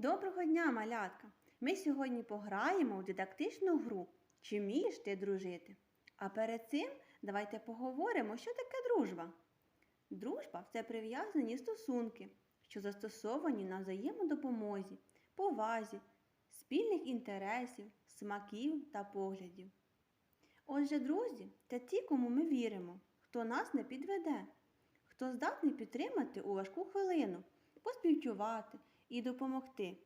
Доброго дня, малятка! Ми сьогодні пограємо у дидактичну гру Чи вмієш ти дружити? А перед цим давайте поговоримо, що таке дружба. Дружба це прив'язані стосунки, що застосовані на взаємодопомозі, повазі, спільних інтересів, смаків та поглядів. Отже, друзі, це ті, кому ми віримо, хто нас не підведе, хто здатний підтримати у важку хвилину, поспівчувати і допомогти.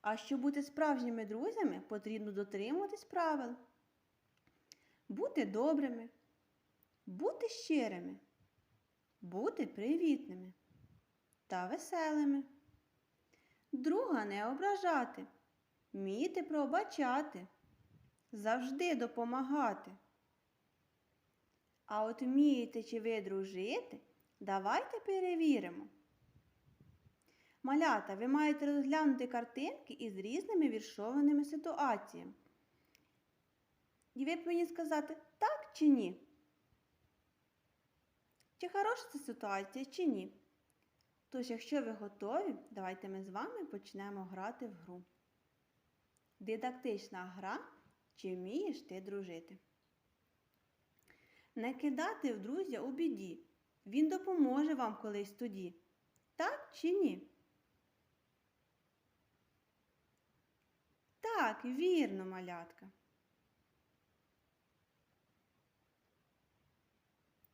А щоб бути справжніми друзями, потрібно дотримуватись правил, бути добрими, бути щирими, бути привітними та веселими. Друга не ображати, вміти пробачати, завжди допомагати. А от вмієте чи ви дружити, давайте перевіримо. Малята, ви маєте розглянути картинки із різними віршованими ситуаціями. І ви повинні сказати так чи ні. Чи хороша ця ситуація, чи ні. Тож, якщо ви готові, давайте ми з вами почнемо грати в гру. Дидактична гра, чи вмієш ти дружити. Не кидати в друзя у біді. Він допоможе вам колись тоді. Так чи ні? Так, вірно, малятка.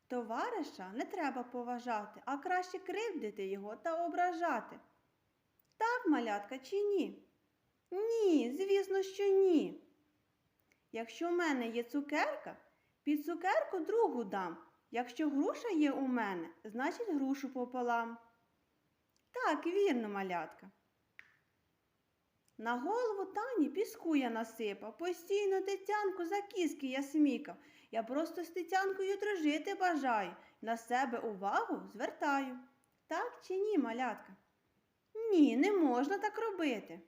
Товариша не треба поважати, а краще кривдити його та ображати. Так, малятка, чи ні? Ні, звісно, що ні. Якщо в мене є цукерка, під цукерку другу дам. Якщо груша є у мене, значить грушу пополам. Так, вірно, малятка. На голову Тані піску я насипав, постійно Тетянку за кіски я смікав. Я просто з Тетянкою дружити бажаю, на себе увагу звертаю. Так чи ні, малятка? Ні, не можна так робити.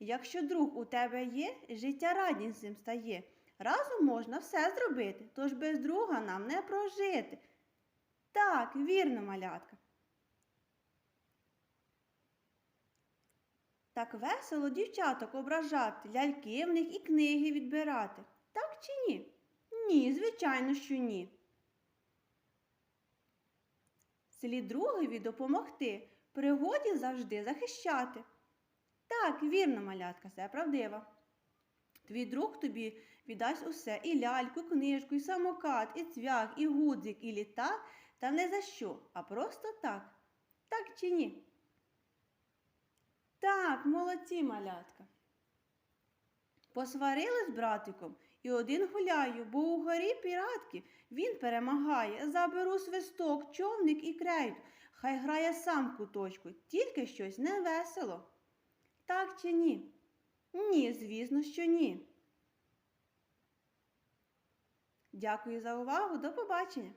Якщо друг у тебе є, життя радісним стає. Разом можна все зробити, тож без друга нам не прожити. Так, вірно, малятка. Так весело дівчаток ображати, ляльки в них і книги відбирати. Так чи ні? Ні, звичайно, що ні. Слід другові допомогти, пригоді завжди захищати. Так, вірно, малятка, це правдиво. Твій друг тобі віддасть усе і ляльку, і книжку, і самокат, і цвях, і гудзик, і літак, та не за що, а просто так. Так чи ні? Молодці малятка. Посварили з братиком і один гуляю, бо у горі піратки він перемагає. Заберу свисток, човник і крейду. Хай грає сам куточку, тільки щось не весело. Так чи ні? Ні, звісно, що ні. Дякую за увагу. До побачення!